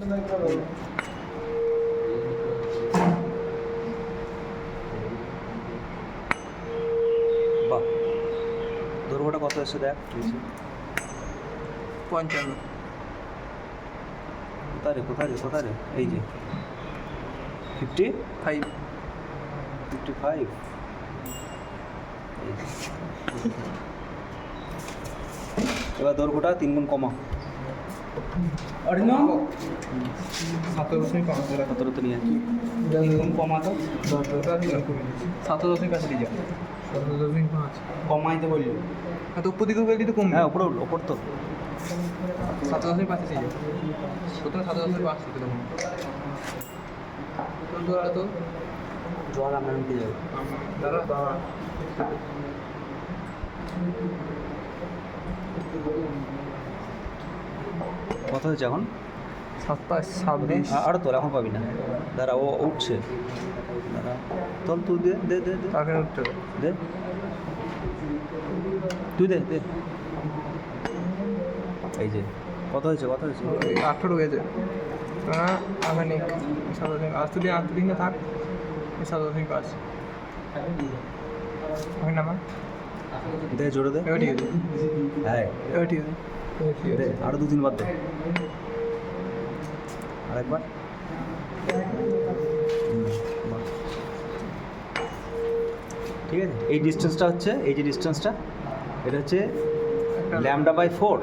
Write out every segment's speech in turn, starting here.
বাহ। দৈর্ঘ্যটা কত এসে দেখ। পঞ্চান্ন। কোথায় রে কোথায় রে কোথায় রে? এই যে। ফিফটি ফাইভ ফিফটি ফাইভ এবার দৈর্ঘ্যটা তিন গুণ কমা। সতেরো দশমিক পাঁচ সতেরো তো নিয়ে কমাতো সতেরো দশমিক পাঁচ লিজা সতেরো দশমিক পাঁচ কমাইতে বললি। তো উপর দিকে গেলে তো কমবে। হ্যাঁ ওপরে ওপর তো। সতেরো দশমিক পাঁচ প্রথমে সতেরো দশমিক পাঁচ দেবো তো তো? জল আমরা নিতে যাব। দাদা। কত হয়েছে এখন? সাতাশ ছাব্বিশ। আ- আরও তোল এখন পাবি না? দাঁড়া ও উঠছে। দাঁড়া। তোল তুই দে দে দে তাকে উঠতে দে। তুই দে দে। এই যে কত হয়েছে কত হয়েছে। আঠেরো গেছে হ্যাঁ আগানিক আজ তুই আট দিনে থাক। সাত দশমিক পাঁচ হয় না মা দে জোরে দে। এবার ঠিক আছে। হ্যাঁ। এবার ঠিক আছে। দে আরও দু তিনবার দে আরেকবার। ঠিক আছে? এই ডিস্টেন্সটা হচ্ছে এই যে ডিস্টেন্সটা এটা হচ্ছে ল্যামডা বাই ফোর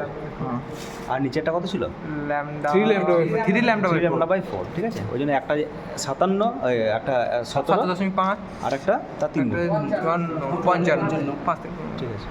আর নিচেরটা কত ছিল? Lambda three lambda three lambda by four ঠিক আছে? ওই জন্য একটা সাতান্ন একটা সতেরো দশমিক পাঁচ। আর একটা তার তিন পঞ্চান্ন পাঁচ ঠিক আছে।